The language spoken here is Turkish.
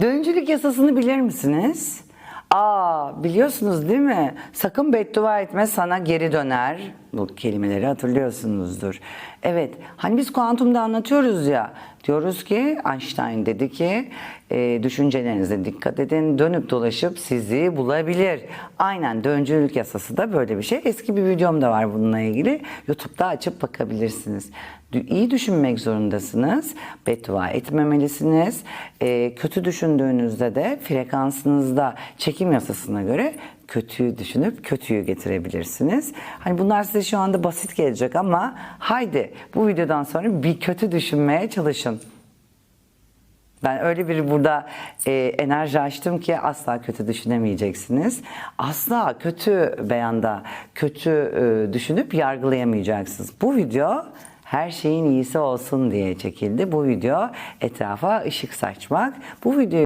Döncülük yasasını bilir misiniz? Aa biliyorsunuz değil mi? Sakın beddua etme sana geri döner. Bu kelimeleri hatırlıyorsunuzdur. Evet hani biz kuantumda anlatıyoruz ya. Diyoruz ki Einstein dedi ki e, düşüncelerinize dikkat edin. Dönüp dolaşıp sizi bulabilir. Aynen döncülük yasası da böyle bir şey. Eski bir videom da var bununla ilgili. YouTube'da açıp bakabilirsiniz. İyi düşünmek zorundasınız. Beddua etmemelisiniz. E, kötü düşündüğünüzde de frekansınızda çekim yasasına göre kötüyü düşünüp kötüyü getirebilirsiniz. Hani bunlar size şu anda basit gelecek ama haydi bu videodan sonra bir kötü düşünmeye çalışın. Ben öyle bir burada e, enerji açtım ki asla kötü düşünemeyeceksiniz. Asla kötü beyanda kötü e, düşünüp yargılayamayacaksınız. Bu video her şeyin iyisi olsun diye çekildi. Bu video etrafa ışık saçmak. Bu video